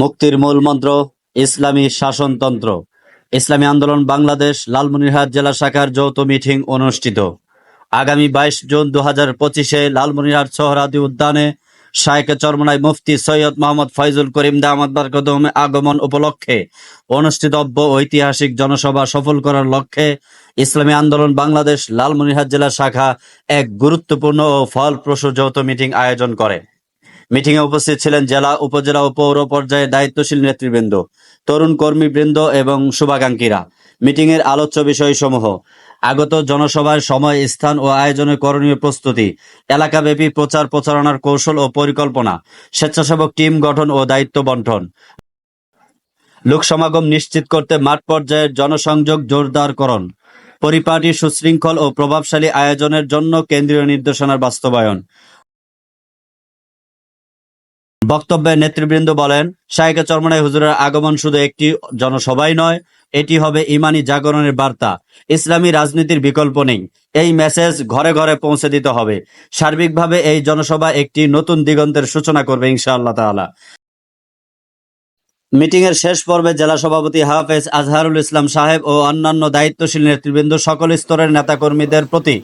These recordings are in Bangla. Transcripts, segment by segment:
মুক্তির মূল মন্ত্র, ইসলামী শাসনতন্ত্র। ইসলামী আন্দোলন বাংলাদেশ লালমনিরহাট জেলা শাখার যৌথ মিটিং অনুষ্ঠিত। আগামী বাইশ জুন দু হাজার পঁচিশে লালমনিরহাট সোহরাদি উদ্যানে শায়েক চরমনাই মুফতি সৈয়দ মোহাম্মদ ফয়জুল করিম দামাদ বারকদমে আগমন উপলক্ষে অনুষ্ঠিতব্য ঐতিহাসিক জনসভা সফল করার লক্ষ্যে ইসলামী আন্দোলন বাংলাদেশ লালমনিরহাট জেলা শাখা এক গুরুত্বপূর্ণ ও ফলপ্রসূ যৌথ মিটিং আয়োজন করে। মিটিংয়ে উপস্থিত ছিলেন জেলা, উপজেলা ও পৌর পর্যায়ে দায়িত্বশীল নেতৃবৃন্দ, তরুণ কর্মীবৃন্দ এবং শুভাকাঙ্ক্ষীরা। মিটিংয়ের আলোচ্য বিষয়সমূহ, আগত জনসভার সময়, স্থান ও আয়োজনের করণীয় প্রস্তুতি, এলাকাব্যাপী প্রচার প্রচারণার কৌশল ও পরিকল্পনা, স্বেচ্ছাসেবক টিম গঠন ও দায়িত্ব বন্টন। লোক সমাগম নিশ্চিত করতে মাঠ পর্যায়ের জনসংযোগ জোরদারকরণ, পরিপাটি সুশৃঙ্খল ও প্রভাবশালী আয়োজনের জন্য কেন্দ্রীয় নির্দেশনার বাস্তবায়ন বক্তব্যে নেতৃবৃন্দ বলেন শাহেকে চরমনাই হুজুরের আগমন শুধু একটি জনসভাই নয়, এটি হবে ইমানি জাগরণের বার্তা। ইসলামী রাজনীতির বিকল্প নেই। এই মেসেজ ঘরে ঘরে পৌঁছে দিতে হবে। সার্বিকভাবে এই জনসভা একটি নতুন দিগন্তের সূচনা করবে ইনশাআল্লাহ তাআলা। মিটিং এর শেষ পর্বে জেলা সভাপতি হাফেজ আজহারুল ইসলাম সাহেব ও অন্যান্য দায়িত্বশীল নেতৃবৃন্দ সকল স্তরের নেতাকর্মীদের প্রতি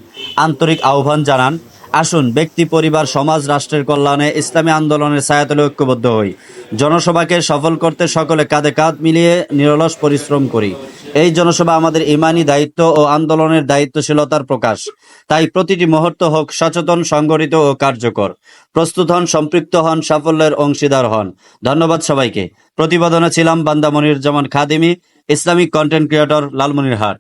আন্তরিক আহ্বান জানান। আসুন, ব্যক্তি, পরিবার, সমাজ, রাষ্ট্রের কল্যাণে ইসলামী আন্দোলনের ছায়াতলে ঐক্যবদ্ধ হই। জনসভাকে সফল করতে সকলে কাঁধে কাঁধ মিলিয়ে নিরলস পরিশ্রম করি। এই জনসভা আমাদের ইমানি দায়িত্ব ও আন্দোলনের দায়িত্বশীলতার প্রকাশ। তাই প্রতিটি মুহূর্ত হোক সচেতন, সংগঠিত ও কার্যকর। প্রস্তুত হন, সম্পৃক্ত হন, সাফল্যের অংশীদার হন। ধন্যবাদ সবাইকে। প্রতিবেদনে ছিলাম বান্দা Moniruzzaman Khadimi, Islamic content creator Lalmonirhat.